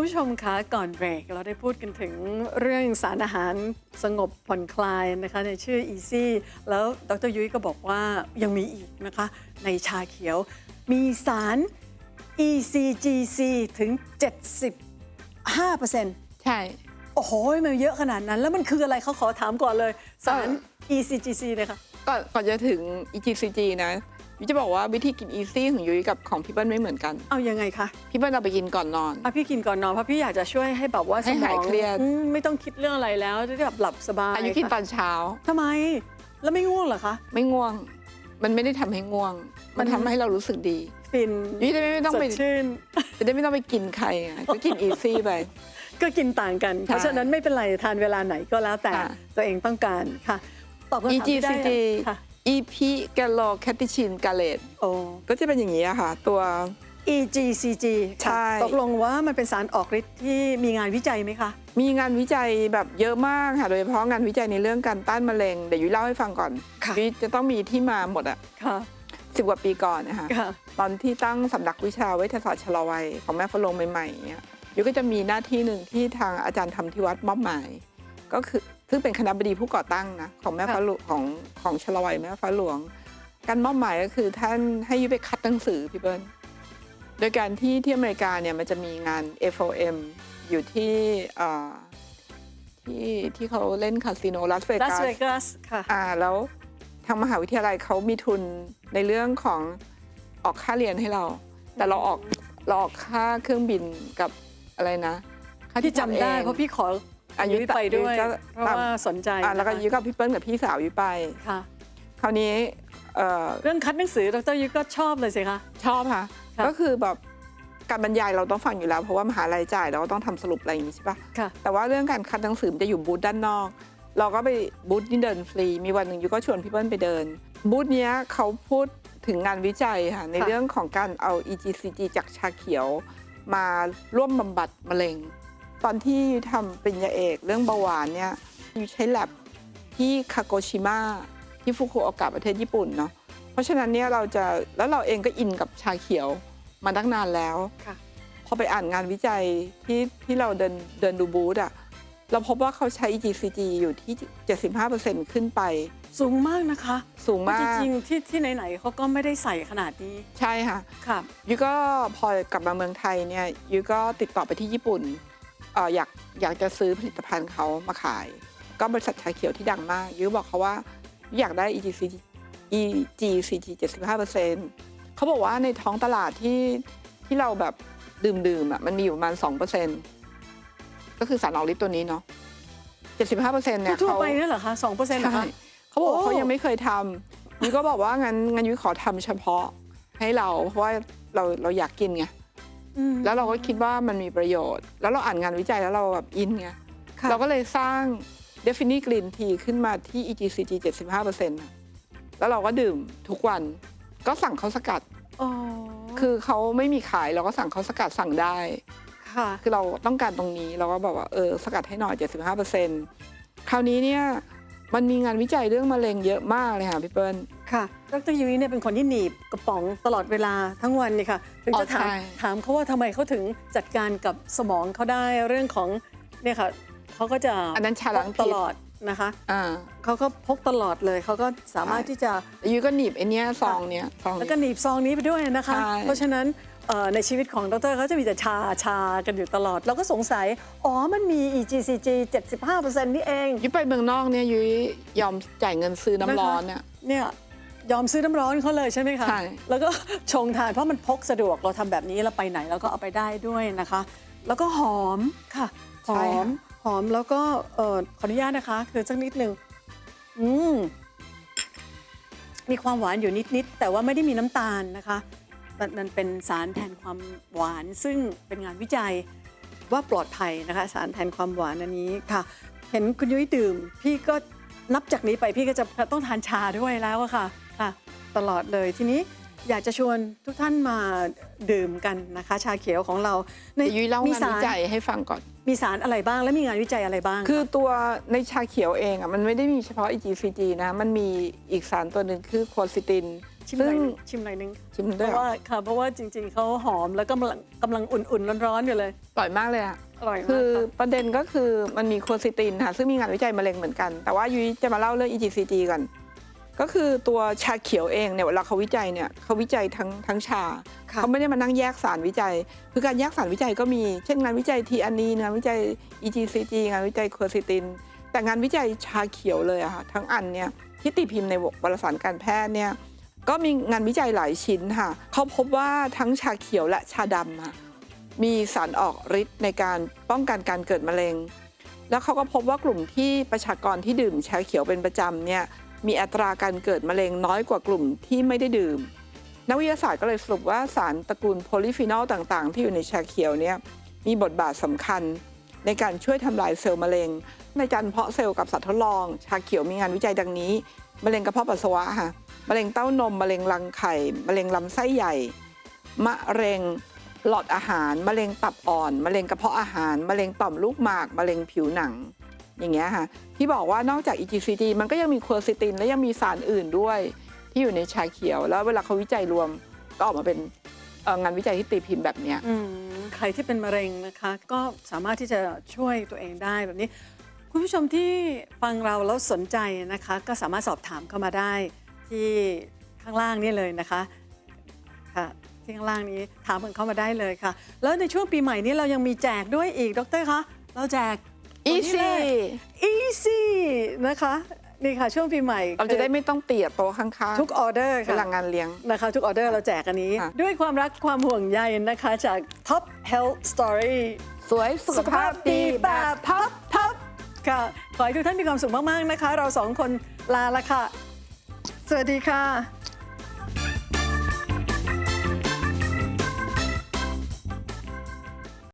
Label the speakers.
Speaker 1: คุณผู้ชมคะก่อนเบรกเราได้พูดกันถึงเรื่องสารอาหารสงบผ่อนคลายนะคะในชื่อ Easy แล้วดรยุ้ยก็บอกว่ายังมีอีกนะคะในชาเขียว มีสาร ECGC ถึง 75%
Speaker 2: ใช่
Speaker 1: โอ้โห มันเยอะขนาดนั้น แล้วมันคืออะไรเขาขอถามก่อนเลย สาร ECGC เลยค่ะ
Speaker 2: ก่อนก่อนจะถึง EGCG นะยุ้ยจะบอกว่าวิธีกินอีซี่ของยุ้ยกับของพี่เปิ้ลไม่เหมือนกัน
Speaker 1: เอายังไงคะ
Speaker 2: พี่เปิ้ลเอาไปกินก่อนนอน
Speaker 1: อะพี่กินก่อนนอนเพราะพี่อยากจะช่วยให้แบบว่าส
Speaker 2: ให้
Speaker 1: ม
Speaker 2: หาย
Speaker 1: อง
Speaker 2: เครียด
Speaker 1: อืมไม่ต้องคิดเรื่องอะไรแล้วจะได้แบบหลับสบาย
Speaker 2: อายุกินต
Speaker 1: ค่ะ
Speaker 2: อนเช้า
Speaker 1: ทำไม แล้วไม่ง่วงเหรอคะ
Speaker 2: ไม่ง่วง มันไม่ได้ทำให้ง่วงมัน
Speaker 1: มัน
Speaker 2: ทำให้เรารู้สึกดี
Speaker 1: ฟิน
Speaker 2: ยุ้ยจะได้ไม่ต้อง
Speaker 1: ส
Speaker 2: ไป
Speaker 1: ดชื่น
Speaker 2: จะได้ไม่ต้องไปกินใครอะก็กินอีซี่ไป
Speaker 1: ก็กินต่างกัน เพราะฉะนั้นไม่เป็นไรทานเวลาไหนก็แล้วแต่
Speaker 2: ค่ะ
Speaker 1: ตัวเองต้องการค่ะ ตอบคำถามที่ได้
Speaker 2: EGCG
Speaker 1: ค่ะ
Speaker 2: EP แกลโลแคติชินกาเลต
Speaker 1: โอ้
Speaker 2: ก็จะเป็นอย่างนี้อะค่ะ ตัว
Speaker 1: EGCG
Speaker 2: ใช่
Speaker 1: ค่ะตกลงว่ามันเป็นสารออกฤทธิ์ที่มีงานวิจัยไหมคะ
Speaker 2: มีงานวิจัยแบบเยอะมากค่ะ โดยเฉพาะงานวิจัยในเรื่องการต้านมะเร็ง เดี๋ยวยุ้ยเล่าให้ฟังก่อน
Speaker 1: ค่ะ
Speaker 2: ยุ้ยจะต้องมีที่มาหมดอะ
Speaker 1: ค่ะ
Speaker 2: สิบกว่าปีก่อนนะคะ
Speaker 1: ค่ะ
Speaker 2: ตอนที่ตั้งสำนักวิชาเวชศาสตร์ชะลอวัยของแม่ฝรงใหม่ๆเนี่ยยุ้ยก็จะมีหน้าที่หนึ่งที่ทางอาจารย์ทำที่วัดมอบหมาย ก็คือซึ่งเป็นคณะบดีผู้ก่อตั้งนะของแม่ฟ้าหลวงของของชะลอวัยแม่ฟ้าหลวง การมอบหมายก็คือท่านให้ยุ้ยไปคัดหนังสือพี่เบิ้ลโดยการที่ที่อเมริกาเนี่ยมันจะมีงาน FOM อยู่ที่เอ่อที่ที่เขาเล่นคาสิโนลาสเว
Speaker 1: ลาส
Speaker 2: กัส
Speaker 1: เวกัสค่ะ
Speaker 2: อ่าแล้วทางมหาวิทยาลัยเขามีทุนในเรื่องของออกค่าเรียนให้เรา แต่เราออกเราออกค่าเครื่องบินกับอะไรนะ ค่า
Speaker 1: พี่จำได้
Speaker 2: พักอง
Speaker 1: เพราะพี่ขอ
Speaker 2: อายุ
Speaker 1: ยุ้ยไปด้วย
Speaker 2: ก็
Speaker 1: เพราะว่าสนใจ
Speaker 2: อ่าแล้วก็
Speaker 1: นะคะ
Speaker 2: ยุ้ยกับพี่เปิ้ลกับพี่สาวยุ้ยไป
Speaker 1: ค่ะ
Speaker 2: คราวนี้เอ่อ
Speaker 1: เรื่องคัดหนังสือดรยุ้ยก็ชอบเลยสิคะ
Speaker 2: ชอบค่ะ
Speaker 1: ค่ะ
Speaker 2: ก็คือแบบการบรรยายเราต้องฟังอยู่แล้ว เพราะว่ามหาลัยจ่ายเราก็ต้องทำสรุปอะไรอย่างนี้ใช่ปะ
Speaker 1: ค่ะ
Speaker 2: แต่ว่าเรื่องการคัดหนังสือมันจะอยู่บูธด้านนอก เราก็ไปบูธนี่เดินฟรี มีวันหนึ่งยูก็ชวนพี่เปิ้ลไปเดิน บูธเนี้ยเขาพูดถึงงานวิจัยค่ะ ใน
Speaker 1: ค่ะ
Speaker 2: เรื่องของการเอา EGCG จากชาเขียว มาร่วมบำบัดมะเร็ง ตอนที่ทำปริญญาเอกเรื่องเบาหวานเนี่ยยูใช้แลบที่คาโกชิมะที่ฟุกุโอกะประเทศญี่ปุ่นเนาะเพราะฉะนั้นเนี่ยเราจะแล้วเราเองก็อินกับชาเขียวมาตั้งนานแล้ว
Speaker 1: ค่ะ
Speaker 2: พอไปอ่านงานวิจัยที่ที่เราเดินเดินดูบูธอะเราพบว่าเขาใช้ EGCG อยู่ที่ 75%ขึ้นไป
Speaker 1: สูงมากนะคะ
Speaker 2: สูง
Speaker 1: เพราะ
Speaker 2: มา
Speaker 1: จ
Speaker 2: ก
Speaker 1: ริงๆที่ที่ไหนๆเขาก็ไม่ได้ใส่ขนาดนี้
Speaker 2: ใช่ค่ะ
Speaker 1: ค่ะ
Speaker 2: ยูก็พอกลับมาเมืองไทยเนี่ยยูก็ติดต่อไปที่ญี่ปุ่นเอ่ออยากอยากจะซื้อผลิตภัณฑ์เขามาขาย ก็บริษัทชาเขียวที่ดังมากยูบอกเขาว่าอยากได้ EGCG EGCG 75%เขาบอกว่าในท้องตลาดที่ที่เราแบบดื่มๆอะมันมีอยู่ประมาณ 2%ก็คือสารออกฤทธิ์ตัวนี้เนาะ75%เนี่ย
Speaker 1: ทั่ว
Speaker 2: เขา
Speaker 1: ๆไปนั่นเหรอคะสองเปอร์เซ็นต์เหรอ
Speaker 2: ใช่
Speaker 1: คะ
Speaker 2: เขาบอกว่า
Speaker 1: โอ้
Speaker 2: เขายังไม่เคยทำยุ้ยก็บอกว่างั้นงั้นยุ้ยขอทำเฉพาะให้เราเพราะว่าเราเราอยากกินไง
Speaker 1: อืม
Speaker 2: แล้วเราก็คิดว่ามันมีประโยชน์ แล้วเราอ่านงานวิจัยแล้วเราแบบอินไง
Speaker 1: ค่ะ
Speaker 2: เราก็เลยสร้าง d e f i n i Green Tea ขึ้นมาที่ EGCG 75%นะแล้วเราก็ดื่มทุกวันก็สั่งเขาสกัด
Speaker 1: อ๋อ
Speaker 2: คือเขาไม่มีขายเราก็สั่งเขาสกัดสั่งได้
Speaker 1: ค่ะ
Speaker 2: คือเราต้องการตรงนี้เราก็บอกว่าเออสกัดให้หน่อย 75%คราวนี้เนี่ย มันมีงานวิจัยเรื่องมะเร็งเยอะมากเลยค่ะพี่เปิ้ล
Speaker 1: ค่ะ ดรยุ้ยเนี่ยเป็นคนที่หนีบกระป๋องตลอดเวลาทั้งวันเนี่ยค่ะถึงจะ
Speaker 2: อ๋อ
Speaker 1: ถาม
Speaker 2: ใช่
Speaker 1: ถามเขาว่าทำไมเขาถึงจัดการกับสมองเขาได้เรื่องของเนี่ยค่ะเขาก็จะ
Speaker 2: อันนั้นชาล้าง
Speaker 1: พก
Speaker 2: พิษ
Speaker 1: ตลอดนะคะ
Speaker 2: อ่า
Speaker 1: เขาก็พกตลอดเลยเขาก็สามารถ
Speaker 2: ใช่
Speaker 1: ที่จะ
Speaker 2: แล้วยุ้ยก็หนีบไอ้เนี้ยซองเนี้ยซอง
Speaker 1: แล้วก็หนีบซองนี้ไปด้วยนะคะ
Speaker 2: ใช่
Speaker 1: เพราะฉะนั้น เอ่อในชีวิตของดรเขาจะมีแต่ชาชากันอยู่ตลอด เราก็สงสัย อ๋อมันมี EGCG 75%นี่เอง
Speaker 2: ยุ้ยไปเมืองนอกเนี่ยยุ้ยยอมจ่ายเงินซื้อน้ำร้อนเนี่ย
Speaker 1: เนี่ยยอมซื้อน้ำร้อนเขาเลยใช่ไหมคะ
Speaker 2: ใช่
Speaker 1: แล้วก็ชงทานเพราะมันพกสะดวกเราทำแบบนี้เราไปไหนเราก็เอาไปได้ด้วยนะคะ แล้วก็หอมค่ะ ห
Speaker 2: ใช่
Speaker 1: อ
Speaker 2: ค่ะ
Speaker 1: มหอมแล้วก็เอ่อขออนุญาตนะคะ คือสักนิดหนึ่งอืมมีความหวานอยู่นิด ๆ แต่ว่าไม่ได้มีน้ำตาลนะคะ มันมันเป็นสารแทนความหวาน ซึ่งเป็นงานวิจัยว่าปลอดภัยนะคะ สารแทนความหวานอันนี้ค่ะ เห็นคุณยุ้ยดื่ม พี่ก็นับจากนี้ไปพี่ก็จะต้องทานชาด้วยแล้วอะค่ะค่ะ ตลอดเลยทีนี้อยากจะชวนทุกท่านมาดื่มกันนะคะ ชาเขียวของเราใน
Speaker 2: เดี๋ยวยุ้ยเล่า
Speaker 1: มี
Speaker 2: งาน
Speaker 1: สา
Speaker 2: วิ
Speaker 1: ร
Speaker 2: จัยให้ฟังก่อน
Speaker 1: มีสารอะไรบ้างและมีงานวิจัยอะไรบ้าง
Speaker 2: คือตัวในชาเขียวเองอะมันไม่ได้มีเฉพาะ EGCG นะ มันมีอีกสารตัวหนึ่งคือโคซิติน
Speaker 1: ชิมหน่อย
Speaker 2: ซึ่ง
Speaker 1: นึงชิมหน่อยนึง
Speaker 2: ชิม
Speaker 1: เพ
Speaker 2: ด้วย
Speaker 1: ราะ
Speaker 2: เหรอ
Speaker 1: ว่าค่ะเพราะว่าจริง ๆเขาหอมแล้วก็กำลังกำลังอุ่นๆร้อนๆอยู่เลย
Speaker 2: อร่อยมากเลยอะ
Speaker 1: อร่อยมาก
Speaker 2: คือ
Speaker 1: ค่ะ
Speaker 2: ประเด็นก็คือมันมีโคซิตินค่ะซึ่งมีงานวิจัยมะเร็งเหมือนกัน แต่ว่ายุ้ยจะมาเล่าเรื่อง EGCG ก่อนก็คือตัวชาเขียวเองเนี่ยเวลาเขาวิจัยเนี่ยเขาวิจัยทั้งทั้งชา
Speaker 1: ค่ะ
Speaker 2: เขาไม่ได้มานั่งแยกสารวิจัย คือการแยกสารวิจัยก็มี เช่นงานวิจัยทีอันนีงานวิจัย EGCG งานวิจัยโคซิติน แต่งานวิจัยชาเขียวเลยอะค่ะทั้งอันเนี่ยที่ตีพิมพ์ในวารสารการแพทย์เนี่ย ก็มีงานวิจัยหลายชิ้นค่ะเขาพบว่าทั้งชาเขียวและชาดำอะมีสารออกฤทธิ์ในการป้องกันการเกิดมะเร็ง แล้วเขาก็พบว่ากลุ่มที่ประชากรที่ดื่มชาเขียวเป็นประจำเนี่ยมีอัตราการเกิดมะเร็งน้อยกว่ากลุ่มที่ไม่ได้ดื่ม นักวิทยาศาสตร์ก็เลยสรุปว่าสารตระกูลโพลีฟีนอลต่างๆ ที่อยู่ในชาเขียวเนี่ยมีบทบาทสำคัญ ในการช่วยทำลายเซลล์มะเร็ง ในการเพาะเซลล์กับสัตว์ทดลอง ชาเขียวมีงานวิจัยดังนี้ มะเร็งกระเพาะปัสสาวะค่ะ มะเร็งเต้านมมะเร็งรังไข่มะเร็งลำไส้ใหญ่ มะเร็งหลอดอาหารมะเร็งตับอ่อนมะเร็งกระเพาะอาหารมะเร็งต่อมลูกหมากมะเร็งผิวหนัง อย่างเงี้ยค่ะ ที่บอกว่านอกจาก EGCG มันก็ยังมีควอซิตินและยังมีสารอื่นด้วย ที่อยู่ในชาเขียว แล้วเวลาเขาวิจัยรวมก็ออกมาเป็นงานวิจัยที่ตีพิมพ์แบบเนี้ย
Speaker 1: ใครที่เป็นมะเร็งนะคะ ก็สามารถที่จะช่วยตัวเองได้แบบนี้ คุณผู้ชมที่ฟังเราแล้วสนใจนะคะ ก็สามารถสอบถามเข้ามาได้ ที่ข้างล่างนี่เลยนะคะค่ะที่ข้างล่างนี้ถามกันเข้ามาได้เลยค่ะ แล้วในช่วงปีใหม่นี้เรายังมีแจกด้วยอีกดรคะเราแจกตัวนี้เลย
Speaker 2: easy
Speaker 1: easy นะคะนี่ค่ะช่วงปีใหม่
Speaker 2: เราจะได้ไม่ต้องเตียโต๊ะข้างๆ
Speaker 1: ทุกออเดอร์
Speaker 2: เว
Speaker 1: ค่ะ
Speaker 2: ลางานเลี้ยง
Speaker 1: นะคะทุกออเดอร์เราแจกอันนี้
Speaker 2: ค่ะ
Speaker 1: ด้วยความรักความห่วงใยนะคะจาก Top Health Story
Speaker 2: สวยสุขภาพดีแบบท็อปท็อป
Speaker 1: ค่ะ ขอให้ทุกท่านมีความสุขมาก ๆ นะคะ เราสองคนลาละค่ะ สวัสดีค่ะ